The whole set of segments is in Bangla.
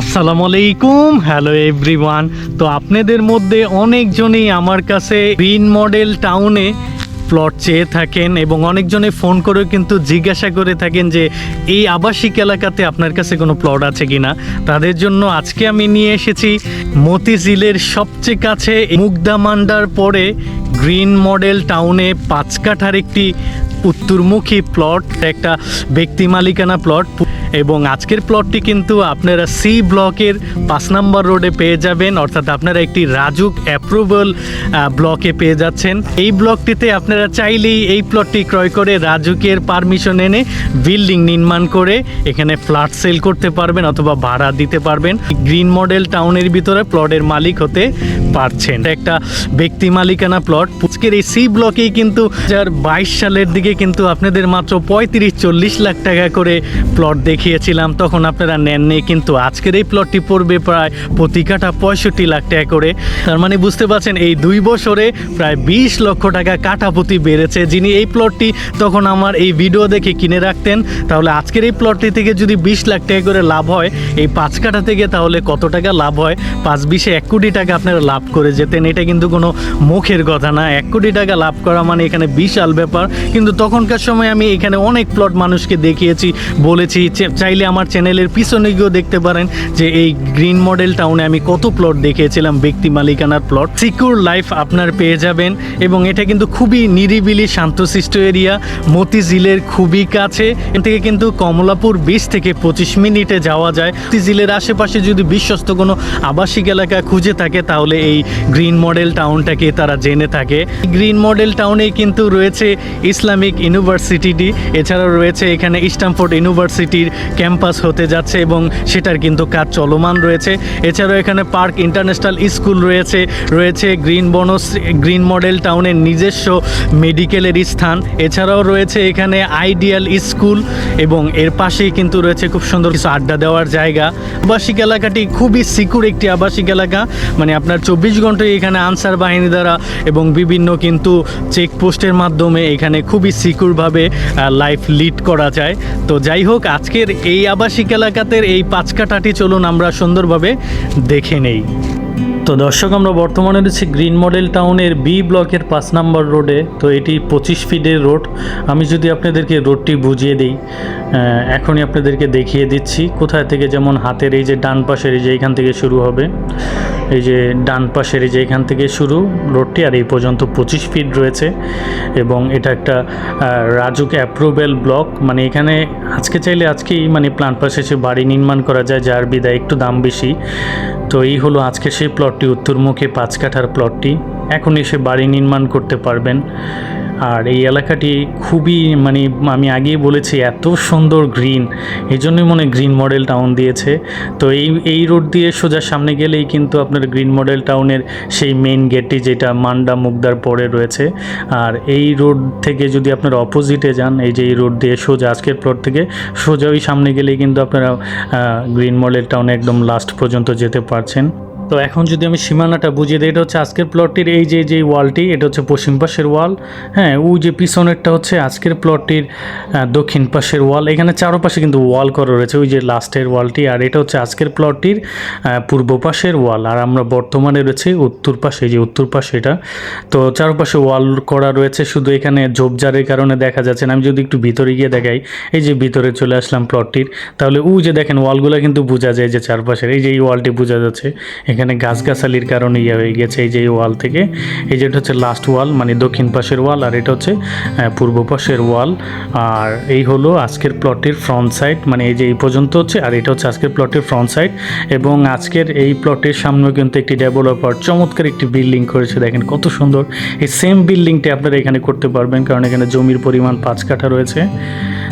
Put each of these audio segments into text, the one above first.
আসসালামু আলাইকুম, হ্যালো এভরিওয়ান। তো আপনাদের মধ্যে অনেকজনই আমার কাছে গ্রিন মডেল টাউনে প্লট চেয়ে থাকেন এবং অনেকজনে ফোন করেও কিন্তু জিজ্ঞাসা করে থাকেন যে, এই আবাসিক এলাকাতে আপনার কাছে কোনো প্লট আছে কি না তাদের জন্য আজকে আমি নিয়ে এসেছি মতিঝিলের সবচেয়ে কাছে মুগদামান্ডার পরে গ্রিন মডেল টাউনে পাঁচ কাঠার একটি উত্তরমুখী প্লট, একটা ব্যক্তি মালিকানা প্লট। এবং আজকের প্লটটি কিন্তু আপনারা সি ব্লকের পাঁচ নম্বর রোডে পেয়ে যাবেন। অর্থাৎ আপনারা একটি রাজুক অ্যাপ্রুভাল ব্লকে পেয়ে যাচ্ছেন। এই ব্লকটিতে আপনারা চাইলেই এই প্লটটি ক্রয় করে রাজুকের পারমিশন এনে বিল্ডিং নির্মাণ করে এখানে ফ্ল্যাট সেল করতে পারবেন অথবা ভাড়া দিতে পারবেন। গ্রিন মডেল টাউনের ভিতরে প্লটের মালিক হতে পারছেন। একটা ব্যক্তি মালিকানা প্লট আজকের এই সি ব্লকেই কিন্তু বাইশ সালের দিকে কিন্তু আপনাদের মাত্র পঁয়ত্রিশ, চল্লিশ লাখ টাকা করে প্লট দেখিয়েছিলাম, তখন আপনারা নেননি, কিন্তু আজকের এই প্লটটি পড়বে প্রায় প্রতি কাঠা পঁয়ষট্টি লাখ টাকা করে। তার মানে বুঝতে পারছেন, এই দুই বছরে প্রায় বিশ লক্ষ টাকা কাঠাপতি বেড়েছে। যিনি এই প্লটটি তখন আমার এই ভিডিও দেখে কিনে রাখতেন, তাহলে আজকের এই প্লটটি থেকে যদি বিশ লাখ টাকা করে লাভ হয়, এই পাঁচ কাঠা থেকে তাহলে কত টাকা লাভ হয়? পাঁচ বিশে এক কোটি টাকা আপনারা লাভ করে যেতেন, এটা কিন্তু কোনো মুখের কথা না। এক কোটি টাকা লাভ করা মানে এখানে বিশাল ব্যাপার। কিন্তু তখনকার সময় আমি এখানে অনেক প্লট মানুষকে দেখিয়েছি, বলেছি চাইলে আমার চ্যানেলের পিছনে গিয়েও দেখতে পারেন যে এই গ্রিন মডেল টাউনে আমি কত প্লট দেখিয়েছিলাম, ব্যক্তি মালিকানার প্লট সিকিউর লাইফ আপনার পেয়ে যাবেন এবং এটা কিন্তু খুবই নিরিবিলি শান্তশিষ্ট এরিয়া মতিঝিলের খুবই কাছে। এখান থেকে কিন্তু কমলাপুর বিচ থেকে পঁচিশ মিনিটে যাওয়া যায়। মতিঝিলের আশেপাশে যদি বিশ্বস্ত কোনো আবাসিক এলাকা খুঁজে থাকে, তাহলে এই গ্রিন মডেল টাউনটাকে তারা জেনে থাকে। গ্রিন মডেল টাউনে কিন্তু রয়েছে ইসলামিক ইউনিভার্সিটিটি। এছাড়াও রয়েছে এখানে স্ট্যামফোর্ড ইউনিভার্সিটির ক্যাম্পাস হতে যাচ্ছে এবং সেটার কিন্তু কাজ চলমান রয়েছে। এছাড়াও এখানে পার্ক ইন্টারন্যাশনাল স্কুল রয়েছে রয়েছে গ্রিন বনস, গ্রিন মডেল টাউনের নিজস্ব মেডিকেলের স্থান। এছাড়াও রয়েছে এখানে আইডিয়াল স্কুল এবং এর পাশেই কিন্তু রয়েছে খুব সুন্দর কিছু আড্ডা দেওয়ার জায়গা। আবাসিক এলাকাটি খুবই সিকিউর একটি আবাসিক এলাকা। মানে আপনার চব্বিশ ঘন্টায় এখানে আনসার বাহিনী দ্বারা এবং বিভিন্ন কিন্তু চেকপোস্টের মাধ্যমে এখানে খুবই সিকিউরভাবে লাইফ লিড করা যায়। তো যাই হোক, আজকের এই আবাসিক এলাকাতে এই পাঁচ কাঠাটি চলুন আমরা সুন্দরভাবে দেখে নেই। তো দর্শক, আমরা বর্তমানে রয়েছি গ্রিন মডেল টাউনের বি ব্লকের পাঁচ নাম্বার রোডে। তো এটি পঁচিশ ফিটের রোড। আমি যদি আপনাদেরকে রোডটি বুঝিয়ে দিই এখনই আপনাদেরকে দেখিয়ে দিচ্ছি কোথায় থেকে যেমন হাতের এই যে ডান পাশের এই যে এখান থেকে শুরু হবে, এই যে ডান পাশের এই যে এখান থেকে শুরু রোডটি, আর এই পর্যন্ত পঁচিশ ফিট রয়েছে। এবং এটা একটা রাজুক অ্যাপ্রুভেল ব্লক। মানে এখানে আজকে চাইলে আজকেই মানে প্ল্যান পাশে এসে বাড়ি নির্মাণ করা যায়, যার বিদায় একটু দাম বেশি। তো এই হলো আজকে সেই প্লটটি উত্তরমুখী পাঁচ কাঠার প্লটটি। এখন এসে বাড়ি নির্মাণ করতে পারবেন। আর এই এলাকাটি খুবই মানে আমি আগেই বলেছি, এত সুন্দর গ্রিন। এই জন্যই মনে গ্রিন মডেল টাউন দিয়েছে। তো এই এই রোড দিয়ে সোজা সামনে গেলেই কিন্তু আপনার গ্রিন মডেল টাউনের সেই মেইন গেটটি যেটা মান্ডা মুগদার পরে রয়েছে। আর এই রোড থেকে যদি আপনারা অপোজিটে যান, এই যে এই রোড দিয়ে সোজা আজকের প্লট থেকে, সোজা ওই সামনে গেলেই কিন্তু আপনারা গ্রিন মডেল টাউনে একদম লাস্ট পর্যন্ত যেতে পারছেন। তো এখন যদি আমি সীমানাটা বুঝিয়ে দিই, এটা হচ্ছে আজকের প্লটটির এই যে যে ওয়ালটি এটা হচ্ছে পশ্চিম পাশের ওয়াল হ্যাঁ ওই যে পিছনেরটা হচ্ছে আজকের প্লটটির দক্ষিণ পাশের ওয়াল এখানে চারপাশে কিন্তু ওয়াল করা রয়েছে, ওই যে লাস্টের ওয়ালটি আর এটা হচ্ছে আজকের প্লটটির পূর্ব পাশের ওয়াল আর আমরা বর্তমানে রয়েছে উত্তর পাশে, এই যে উত্তর পাশে এটা। তো চারপাশে ওয়াল করা রয়েছে, শুধু এখানে ঝোপঝাড়ের কারণে দেখা যাচ্ছে না। আমি যদি একটু ভিতরে গিয়ে দেখাই, এই যে ভিতরে চলে আসলাম প্লটটির তাহলে ও যে দেখেন ওয়ালগুলো কিন্তু বোঝা যায় যে চারপাশের, এই যে এই ওয়ালটি বোঝা যাচ্ছে এখানে গাছগাছালির কারণে ইয়ে হয়ে গেছে এই যে ওয়াল থেকে। এই যেটা হচ্ছে লাস্ট ওয়াল মানে দক্ষিণ পাশের ওয়াল আর এটা হচ্ছে পূর্ব পাশের ওয়াল আর এই হলো আজকের প্লটের ফ্রন্ট সাইড মানে এই যে এই পর্যন্ত হচ্ছে, আর এটা হচ্ছে আজকের প্লটের ফ্রন্ট সাইড এবং আজকের এই প্লটের সামনেও কিন্তু একটি ডেভেলপার চমৎকার একটি বিল্ডিং করেছে, দেখেন কত সুন্দর। এই সেম বিল্ডিংটি আপনারা এখানে করতে পারবেন, কারণ এখানে জমির পরিমাণ পাঁচ কাঠা রয়েছে।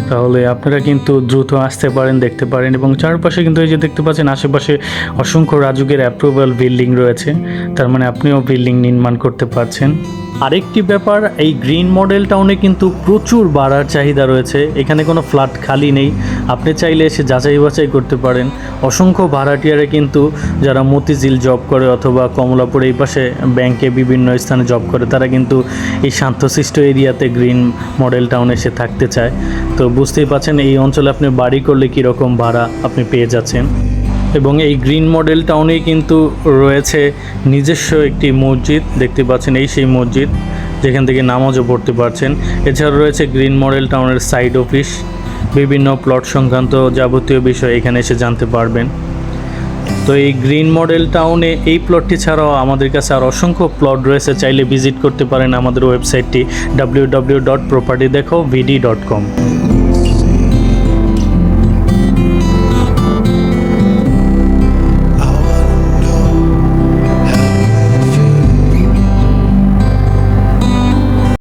তাহলে আপনারা কিন্তু দ্রুত আসতে পারেন, দেখতে পারেন এবং চারপাশে কিন্তু এই যে দেখতে পাচ্ছেন আশেপাশে অসংখ্য রাজুকের অ্যাপ্রুভাল বিল্ডিং রয়েছে। তার মানে আপনিও বিল্ডিং নির্মাণ করতে পারছেন। আরেকটি ব্যাপার, এই গ্রিন মডেল টাউনে কিন্তু প্রচুর বাড়ার চাহিদা রয়েছে। এখানে কোনো ফ্ল্যাট খালি নেই। আপনি চাইলে এসে যাচাই বাছাই করতে পারেন। অসংখ্য ভাড়াটিয়ারে কিন্তু যারা মতিঝিল জব করে অথবা কমলাপুর এই পাশে ব্যাংকে বিভিন্ন স্থানে জব করে, তারা কিন্তু এই শান্তশিষ্ট এরিয়াতে গ্রিন মডেল টাউনে এসে থাকতে চায়। তো বুঝতেই পারছেন, এই অঞ্চলে আপনি বাড়ি করলে কীরকম ভাড়া আপনি পেয়ে যাচ্ছেন। এবং এই গ্রিন মডেল টাউনেই কিন্তু রয়েছে নিজস্ব একটি মসজিদ, দেখতে পাচ্ছেন এই সেই মসজিদ, যেখান থেকে নামাজও পড়তে পারছেন। এছাড়া রয়েছে গ্রিন মডেল টাউনের সাইড অফিস, বিভিন্ন প্লট সংক্রান্ত যাবতীয় বিষয় এখানে এসে জানতে পারবেন। তো এই গ্রিন মডেল টাউনে এই প্লটটি ছাড়াও আমাদের কাছে আর অসংখ্য প্লট রয়েছে, চাইলে ভিজিট করতে পারেন আমাদের ওয়েবসাইটটি ডাব্লিউ ডট প্রপার্টি দেখো ভিডি ডট কম